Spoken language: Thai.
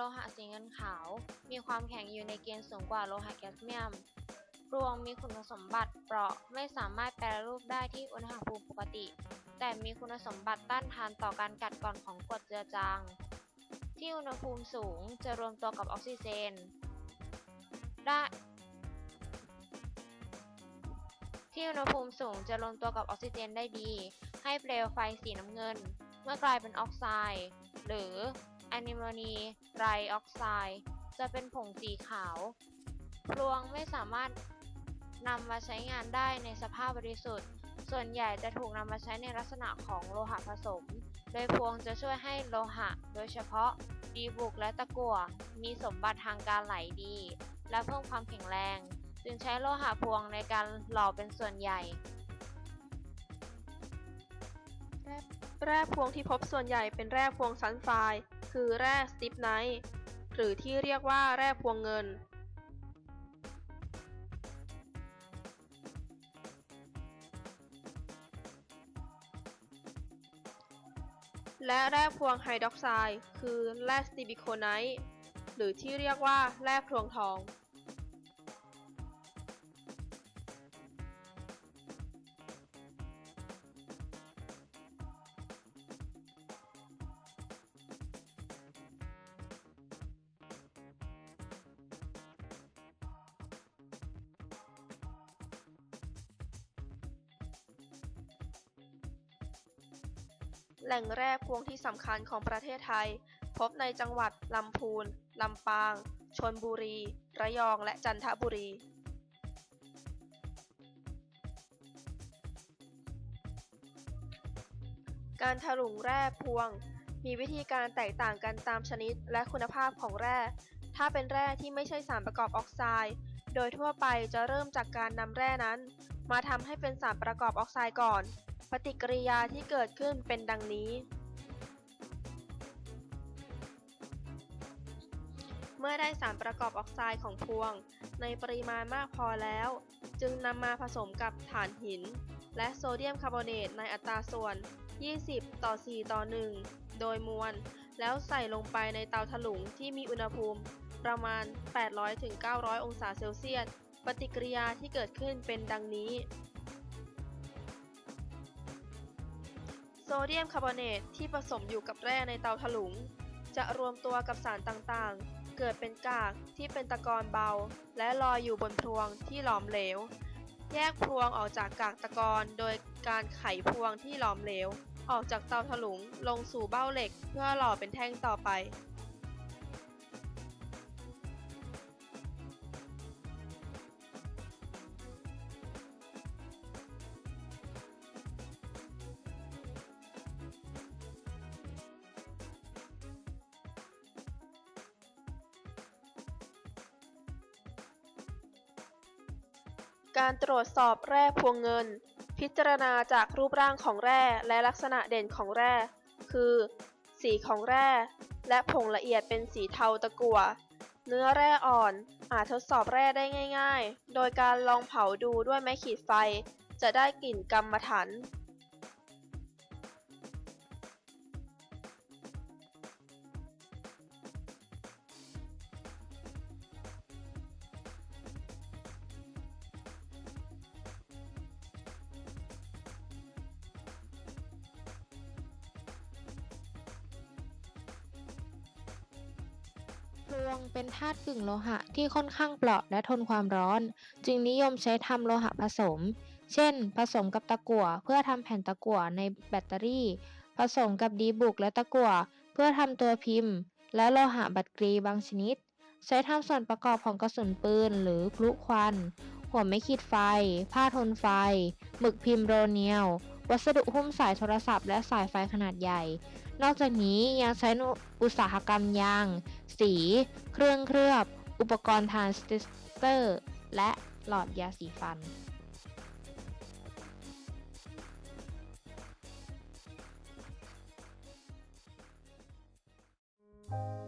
โลหะสีเงินขาว มีความแข็งอยู่ในเกณฑ์สูงกว่าโลหะแคดเมียมรวงมีคุณสมบัติเปราะไม่สามารถแปรรูปได้ที่อุณหภูมิปกติ แต่มีคุณสมบัติต้านทานต่อการกัดกร่อนของกรดเจือจาง ที่อุณหภูมิสูงจะรวมตัวกับออกซิเจน ได้ที่อุณหภูมิสูงจะรวมตัวกับออกซิเจนได้ดี ให้เปลวไฟสีน้ำเงิน เมื่อกลายเป็นออกไซด์ หรือ อนิโมนีไรออกไซด์จะเป็นผงสีขาว พลวงไม่สามารถนำมาใช้งานได้ในสภาพบริสุทธิ์ ส่วนใหญ่จะถูกนำมาใช้ในลักษณะของโลหะผสม โดยพวงจะช่วยให้โลหะ โดยเฉพาะดีบุกและตะกั่วมีสมบัติทางการไหลดี และเพิ่มความแข็งแรง จึงใช้โลหะพวงในการหล่อเป็นส่วนใหญ่ แร่พวงที่พบส่วนใหญ่เป็นแร่พวงซัลไฟคือแร่สติปไนท์หรือที่เรียกว่าแร่พวงเงิน และแร่พวงไฮดรอกไซด์คือแร่สติบิโคไนท์หรือที่เรียกว่าแร่พวงทอง แหล่งแร่พวงที่สำคัญของประเทศไทย พบในจังหวัดลำพูน ลำปาง ชนบุรี ระยอง และจันทบุรีการถลุงแร่พวง มีวิธีการแตกต่างกันตามชนิดและคุณภาพของแร่ ถ้าเป็นแร่ที่ไม่ใช่สารประกอบออกไซด์ โดยทั่วไปจะเริ่มจากการนำแร่นั้น มาทำให้เป็นสารประกอบออกไซด์ก่อน ปฏิกิริยาที่เกิดขึ้นเป็นดังนี้ เมื่อได้สารประกอบออกไซด์ของพวง ในปริมาณมากพอแล้ว จึงนำมาผสมกับถ่านหิน และโซเดียมคาร์บอเนตในอัตราส่วน 20 ต่อ 4 ต่อ 1 โดยมวล แล้วใส่ลงไปในเตาถลุงที่มีอุณหภูมิประมาณ 800-900 องศาเซลเซียส ปฏิกิริยาที่เกิดขึ้นเป็นดังนี้ โซเดียมคาร์บอเนตที่ผสมอยู่กับแร่ในเตาถลุง จะรวมตัวกับสารต่างๆ เกิดเป็นกากที่เป็นตะกอนเบา และลอยอยู่บนพรวงที่หลอมเหลว แยกพรวงออกจากกากตะกอนโดยการไขพวงที่หลอมเหลว ออกจากเตาถลุงลงสู่เบ้าเหล็กเพื่อหล่อเป็นแท่งต่อไป การตรวจสอบแร่พวงเงิน พิจารณาจากรูปร่างของแร่และลักษณะเด่นของแร่ คือ สีของแร่ และผงละเอียดเป็นสีเทาตะกั่ว เนื้อแร่อ่อนอาจทดสอบแร่ได้ง่าย ๆ โดยการลองเผาดูด้วยไม้ขีดไฟ จะได้กลิ่นกำมะถัน วงเป็นธาตุกึ่งโลหะที่ค่อนข้างเปราะและทนความร้อน จึงนิยมใช้ทำโลหะผสม เช่น ผสมกับตะกั่วเพื่อทำแผ่นตะกั่วในแบตเตอรี่ ผสมกับดีบุกและตะกั่วเพื่อทำตัวพิมพ์ และโลหะบัตรกรีบางชนิด ใช้ทำส่วนประกอบของกระสุนปืนหรือพลุควัน หัวไม่ขีดไฟ ผ้าทนไฟ หมึกพิมพ์โรเนียล วัสดุหุ้มสายโทรศัพท์และสายไฟขนาดใหญ่ นอกจากนี้ยังใช้อุตสาหกรรมยาง สี เครื่องเคลือบ อุปกรณ์ทรานซิสเตอร์ และหลอดยาสีฟัน「